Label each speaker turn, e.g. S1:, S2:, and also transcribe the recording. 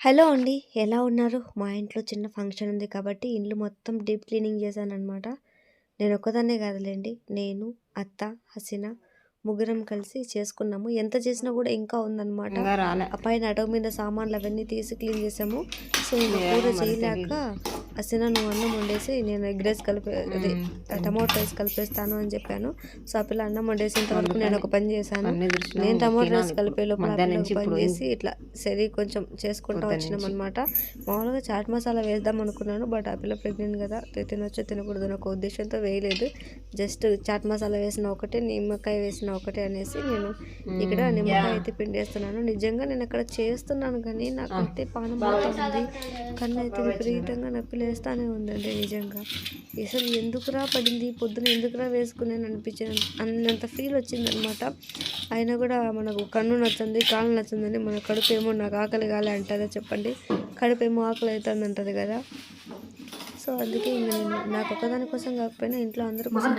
S1: Hello అండి. ఎలా ఉన్నారు? మా ఇంట్లో చిన్న ఫంక్షన్ ఉంది కాబట్టి ఇల్లు మొత్తం డీప్ క్లీనింగ్ చేశాననమాట. నేనొక్కదాన్నే కాదులెండి. నేను, అత్త, హసీనా ముగ్గురం కలిసి చేసుకున్నాము. ఎంత చేసినా కూడా ఇంకా
S2: రాలే
S1: ఆ పైన అటవు మీద సామాన్లు అవన్నీ తీసి క్లీన్ చేసాము. సో
S2: మరి
S1: చేయలేక హసీనా నువ్వు అన్నం వండేసి నేను ఎగ్ రైస్ కలిపి అదే టమాటో రైస్ కలిపేస్తాను అని చెప్పాను. సో ఆ పిల్ల అన్నం వండేసేంత వరకు నేను ఒక పని చేశాను. నేను టమాటో రైస్ కలిపే లోపల పని చేసి ఇట్లా సరే కొంచెం చేసుకుంటూ వచ్చినాం. అనమాట. మామూలుగా చాట్ మసాలా వేద్దాం అనుకున్నాను. బట్ ఆ పిల్ల ప్రెగ్నెంట్ కదా తినొచ్చో తినకూడదు అనే ఒక ఉద్దేశంతో వేయలేదు. జస్ట్ చాట్ మసాలా వేసిన ఒకటే నిమ్మకాయ వేసిన ఒకటే అనేసి నేను ఇక్కడ నిమ్మకాయ అయితే పిండేస్తున్నాను. నిజంగా నేను అక్కడ చేస్తున్నాను కానీ నాకైతే పానం పోతుంది. కన్ను అయితే విపరీతంగా నొప్పి లేస్తానే ఉందండి నిజంగా. అసలు ఎందుకురా పడింది పొద్దున ఎందుకురా వేసుకున్నాను అనిపించిన అన్నంత ఫీల్ వచ్చిందనమాట. అయినా కూడా మనకు కన్ను నచ్చింది కాళ్ళు నచ్చిందని మన కడుపు ఏమో నాకు ఆకలి కాలే అంటారా చెప్పండి. కడుపు ఏమో ఆకలి అవుతుంది అంటది కదా. సో అందుకే నాకు ఒక్కదాని కోసం కాకపోయినా ఇంట్లో అందరి కోసం.